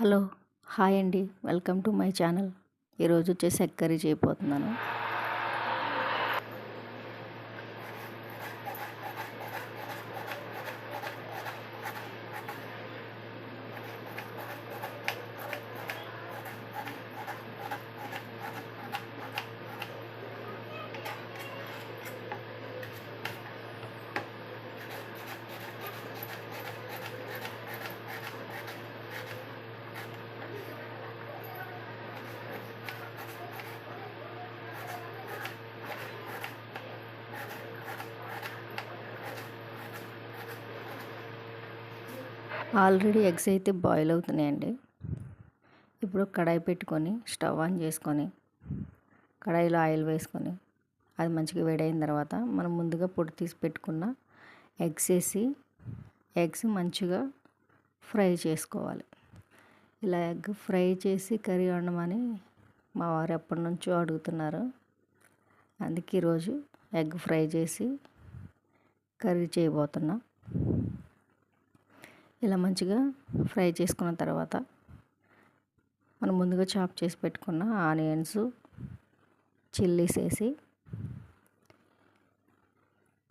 Hello hi అండి. Welcome to my channel. ఈరోజు వచ్చేసి ఎగ్ కర్రీ చేయబోతున్నాను. ఆల్రెడీ ఎగ్స్ అయితే బాయిల్ అవుతున్నాయండి. ఇప్పుడు కడాయి పెట్టుకొని స్టవ్ ఆన్ చేసుకొని కడాయిలో ఆయిల్ వేసుకొని అది మంచిగా వేడైన తర్వాత మనం ముందుగా పొడి తీసి పెట్టుకున్న ఎగ్స్ వేసి ఎగ్స్ మంచిగా ఫ్రై చేసుకోవాలి. ఇలా ఎగ్ ఫ్రై చేసి కర్రీ వండమని మా వారు ఎప్పటి నుంచో అడుగుతున్నారు. అందుకే ఈరోజు ఎగ్ ఫ్రై చేసి కర్రీ చేయబోతున్నా. ఇలా మంచిగా ఫ్రై చేసుకున్న తర్వాత మనం ముందుగా చాప్ చేసి పెట్టుకున్న ఆనియన్స్ చిల్లీస్ వేసి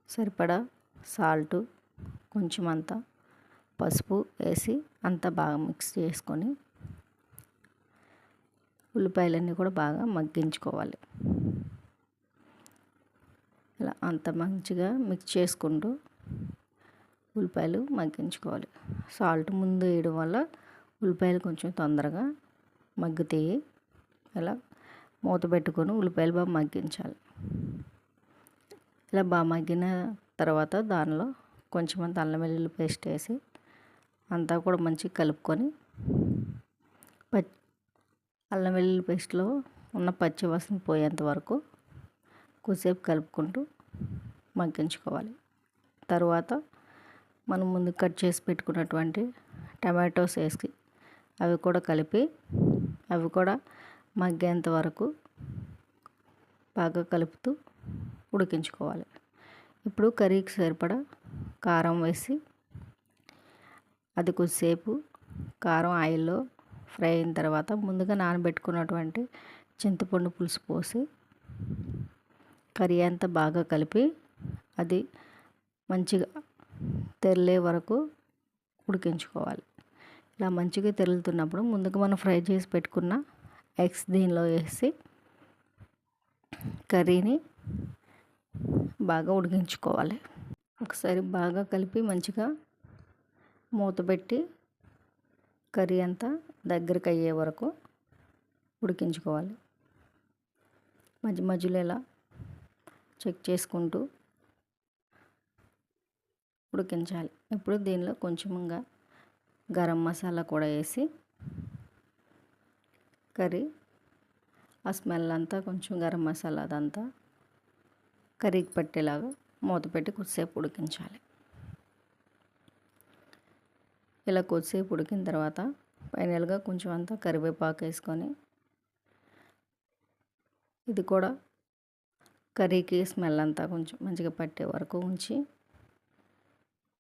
సరిపడా సాల్ట్ కొంచెం అంతా పసుపు వేసి అంతా బాగా మిక్స్ చేసుకొని ఉల్లిపాయలన్నీ కూడా బాగా మగ్గించుకోవాలి. ఇలా అంత మంచిగా మిక్స్ చేసుకుంటూ ఉల్లిపాయలు మగ్గించుకోవాలి. సాల్ట్ ముందు వేయడం వల్ల ఉల్లిపాయలు కొంచెం తొందరగా మగ్గుతాయి. ఇలా మూత పెట్టుకొని ఉల్లిపాయలు బాగా మగ్గించాలి. ఇలా బాగా మగ్గిన తర్వాత దానిలో కొంచెం అంత అల్లం వెల్లుల్లి పేస్ట్ వేసి అంతా కూడా మంచిగా కలుపుకొని పచ్చి అల్లం వెల్లుల్లి పేస్ట్లో ఉన్న పచ్చి వాసన పోయేంత వరకు కొద్దిసేపు కలుపుకుంటూ మగ్గించుకోవాలి. తర్వాత మనం ముందు కట్ చేసి పెట్టుకున్నటువంటి టమాటోస్ వేసి అవి కూడా కలిపి అవి కూడా మగ్గేంత వరకు బాగా కలుపుతూ ఉడికించుకోవాలి. ఇప్పుడు కర్రీకి సరిపడా కారం వేసి అది కొద్దిసేపు కారం ఆయిల్లో ఫ్రై అయిన తర్వాత ముందుగా నానబెట్టుకున్నటువంటి చింతపండు పులుసు పోసి కర్రీ అంతా బాగా కలిపి అది మంచిగా తెరలే వరకు ఉడికించుకోవాలి. ఇలా మంచిగా తెరులుతున్నప్పుడు ముందుగా మనం ఫ్రై చేసి పెట్టుకున్న ఎగ్స్ దీనిలో వేసి కర్రీని బాగా ఉడికించుకోవాలి. ఒకసారి బాగా కలిపి మంచిగా మూత పెట్టి కర్రీ అంతా దగ్గరికి అయ్యే వరకు ఉడికించుకోవాలి. మధ్య మధ్యలో ఇలా చెక్ చేసుకుంటూ ఉడికించాలి. ఇప్పుడు దీనిలో కొంచెంగా గరం మసాలా కూడా వేసి కర్రీ ఆ స్మెల్ అంతా కొంచెం గరం మసాలా అదంతా కర్రీకి పట్టేలాగా మూత పెట్టి కొద్దిసేపు ఉడికించాలి. ఇలా కొద్దిసేపు ఉడికిన తర్వాత ఫైనల్గా కొంచెం అంతా కరివేపాకు వేసుకొని ఇది కూడా కర్రీకి స్మెల్ అంతా కొంచెం మంచిగా పట్టే వరకు ఉంచి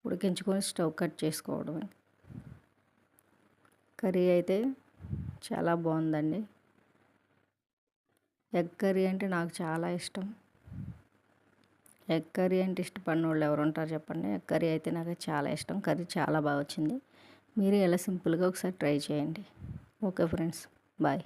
ఉడికించుకొని స్టవ్ కట్ చేసుకోవడమే. కర్రీ అయితే చాలా బాగుందండి. ఎగ్ కర్రీ అంటే నాకు చాలా ఇష్టం. ఎగ్ కర్రీ అంటే ఇష్టపడిన వాళ్ళు ఎవరు ఉంటారు చెప్పండి. ఎగ్ కర్రీ అయితే నాకు చాలా ఇష్టం. కర్రీ చాలా బాగా వచ్చింది. మీరు ఎలా సింపుల్గా ఒకసారి ట్రై చేయండి. Okay friends. బాయ్.